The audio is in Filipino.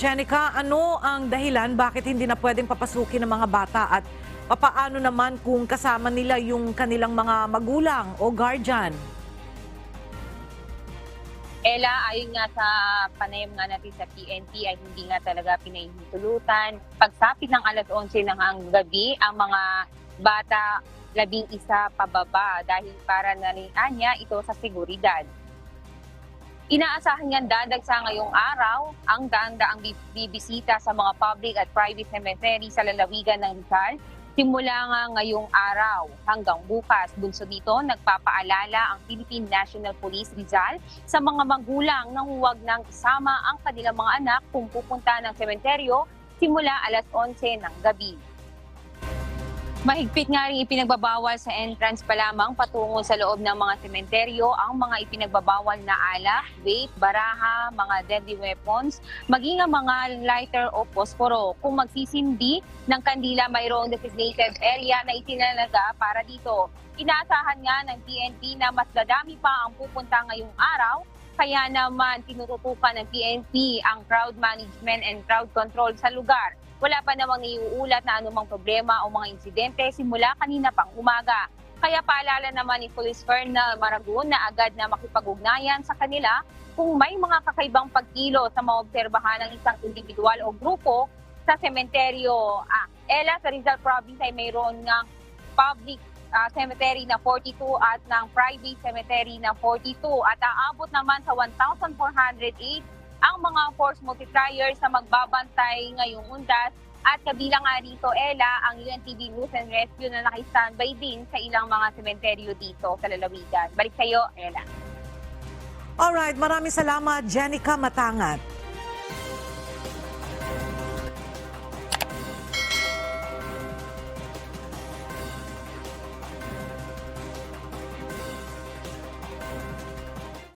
Jenica, ano ang dahilan bakit hindi na pwedeng papasukin ng mga bata at papaano naman kung kasama nila yung kanilang mga magulang o guardian? Ella, ayon nga sa panayam nga natin sa PNP ay hindi nga talaga pinahihintulutan. Pagsapit ng alas 11 ng ang gabi, ang mga bata labing isa pababa dahil para na rin anya ito sa seguridad. Inaasahan nga dadagsa ngayong araw ang daang-daang bi- bibisita sa mga public at private cemetery sa lalawigan ng Rizal simula nga ngayong araw hanggang bukas. Bunso dito, nagpapaalala ang Philippine National Police Rizal sa mga magulang nang huwag nang isama ang kanilang mga anak kung pupunta ng sementeryo simula alas 11 ng gabi. Mahigpit nga rin ipinagbabawal sa entrance pa lamang patungo sa loob ng mga sementeryo ang mga ipinagbabawal na alak, vape, baraha, mga deadly weapons, maging ang mga lighter o posporo. Kung magsisindi ng kandila mayroong designated area na itinalaga para dito. Inaasahan nga ng PNP na mas dadami pa ang pupunta ngayong araw kaya naman tinututukan ng PNP ang crowd management and crowd control sa lugar. Wala pa namang iuulat na anumang problema o mga insidente simula kanina pang umaga. Kaya paalala naman ni Police Colonel Maragun na agad na makipag-ugnayan sa kanila kung may mga kakaibang pagkilo sa maobserbahan ng isang individual o grupo sa sementeryo. Ah, Ella, sa Rizal Province ay mayroon ng public ah, cemetery na 42 at ng private cemetery na 42 at aabot naman sa 1,408 ang mga force multipliers na magbabantay ngayong undas at kabilang nga dito, Ella, ang UNTV News and Rescue na nakistandby din sa ilang mga sementeryo dito sa lalawigan. Balik sa'yo, Ella. Alright, maraming salamat, Jenica Matangat.